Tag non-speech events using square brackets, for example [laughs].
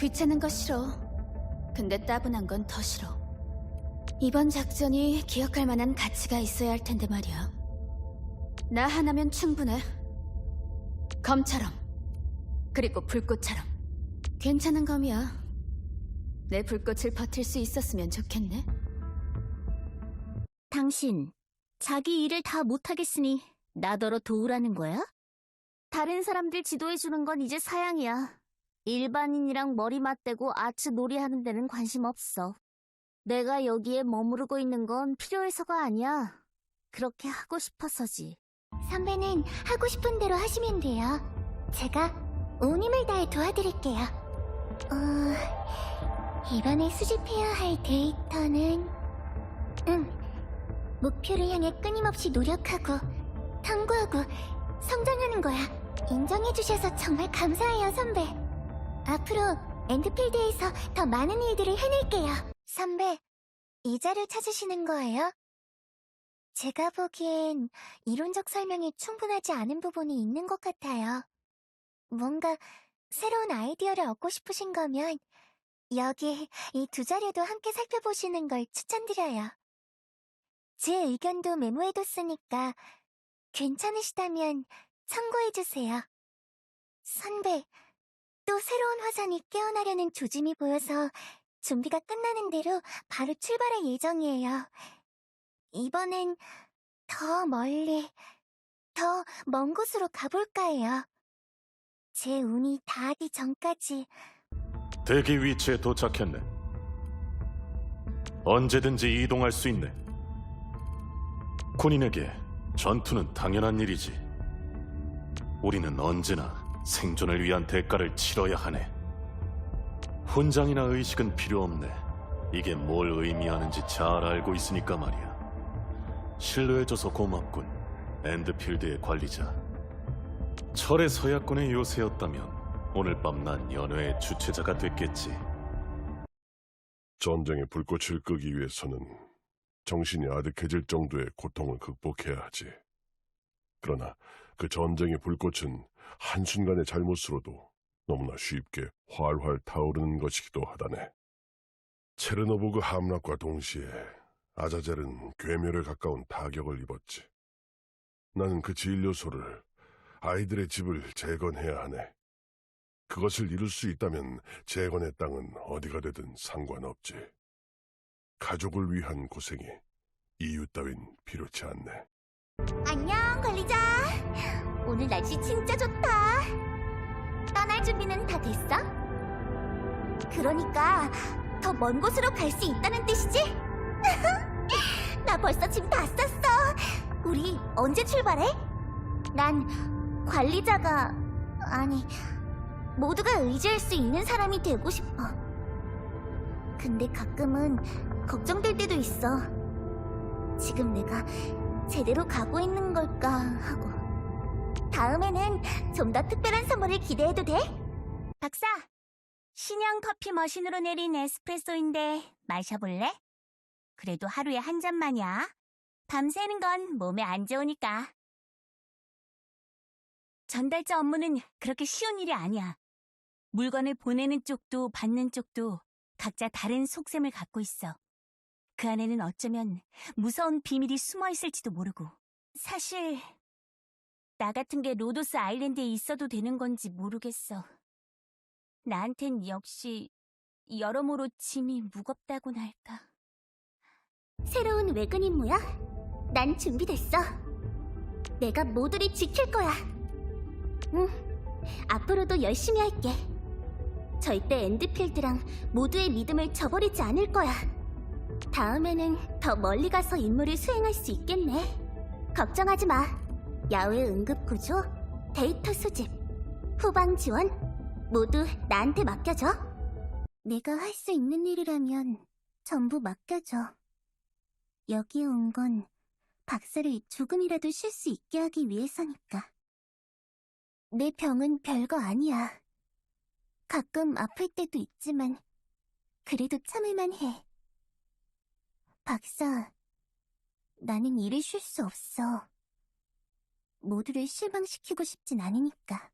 귀찮은 거 싫어. 근데 따분한 건 더 싫어. 이번 작전이 기억할 만한 가치가 있어야 할 텐데 말이야. 나 하나면 충분해. 검처럼. 그리고 불꽃처럼. 괜찮은 검이야. 내 불꽃을 버틸 수 있었으면 좋겠네. 당신, 자기 일을 다 못하겠으니 나더러 도우라는 거야? 다른 사람들 지도해주는 건 이제 사양이야. 일반인이랑 머리 맞대고 아츠 놀이하는 데는 관심 없어. 내가 여기에 머무르고 있는 건 필요해서가 아니야. 그렇게 하고 싶어서지. 선배는 하고 싶은 대로 하시면 돼요. 제가 온 힘을 다해 도와드릴게요. 어, 이번에 수집해야 할 데이터는, 응, 목표를 향해 끊임없이 노력하고, 탐구하고, 성장하는 거야. 인정해주셔서 정말 감사해요, 선배. 앞으로 엔드필드에서 더 많은 일들을 해낼게요. 선배, 이자를 찾으시는 거예요? 제가 보기엔 이론적 설명이 충분하지 않은 부분이 있는 것 같아요. 뭔가 새로운 아이디어를 얻고 싶으신 거면 여기 이 두 자료도 함께 살펴보시는 걸 추천드려요. 제 의견도 메모해뒀으니까 괜찮으시다면 참고해주세요. 선배, 또 새로운 화산이 깨어나려는 조짐이 보여서 준비가 끝나는 대로 바로 출발할 예정이에요. 이번엔 더 멀리, 더 먼 곳으로 가볼까 해요. 제 운이 닿기 전까지 대기 위치에 도착했네. 언제든지 이동할 수 있네. 군인에게 전투는 당연한 일이지. 우리는 언제나 생존을 위한 대가를 치러야 하네. 훈장이나 의식은 필요 없네. 이게 뭘 의미하는지 잘 알고 있으니까 말이야. 신뢰해줘서 고맙군. 엔드필드의 관리자. 철의 서약권의 요새였다면 오늘 밤 난 연회의 주최자가 됐겠지. 전쟁의 불꽃을 끄기 위해서는 정신이 아득해질 정도의 고통을 극복해야 하지. 그러나 그 전쟁의 불꽃은 한순간의 잘못으로도 너무나 쉽게 활활 타오르는 것이기도 하다네. 체르노보그 함락과 동시에 아자젤은 괴멸에 가까운 타격을 입었지. 나는 그 진료소를 아이들의 집을 재건해야 하네. 그것을 이룰 수 있다면 재건의 땅은 어디가 되든 상관없지. 가족을 위한 고생이 이유 따윈 필요치 않네. 안녕 관리자 오늘 날씨 진짜 좋다 떠날 준비는 다 됐어? 그러니까 더 먼 곳으로 갈 수 있다는 뜻이지? [laughs] 나 벌써 짐 다 쌌어 우리 언제 출발해? 난 관리자가 아니 모두가 의지할 수 있는 사람이 되고 싶어 근데 가끔은 걱정될 때도 있어 지금 내가 제대로 가고 있는 걸까 하고. 다음에는 좀 더 특별한 선물을 기대해도 돼? 박사! 신형 커피 머신으로 내린 에스프레소인데 마셔볼래? 그래도 하루에 한 잔만이야. 밤새는 건 몸에 안 좋으니까. 전달자 업무는 그렇게 쉬운 일이 아니야. 물건을 보내는 쪽도 받는 쪽도 각자 다른 속셈을 갖고 있어. 그 안에는 어쩌면 무서운 비밀이 숨어 있을지도 모르고. 사실 나 같은 게 로도스 아일랜드에 있어도 되는 건지 모르겠어. 나한텐 역시 여러모로 짐이 무겁다고나 할까. 새로운 외근 임무야? 난 준비됐어. 내가 모두를 지킬 거야. 응, 앞으로도 열심히 할게. 절대 엔드필드랑 모두의 믿음을 저버리지 않을 거야. 다음에는 더 멀리 가서 임무를 수행할 수 있겠네. 걱정하지 마. 야외 응급 구조, 데이터 수집, 후방 지원 모두 나한테 맡겨줘. 내가 할 수 있는 일이라면 전부 맡겨줘. 여기에 온건 박사를 조금이라도 쉴 수 있게 하기 위해서니까. 내 병은 별거 아니야. 가끔 아플 때도 있지만 그래도 참을만 해. 박사, 나는 일을 쉴 수 없어. 모두를 실망시키고 싶진 않으니까.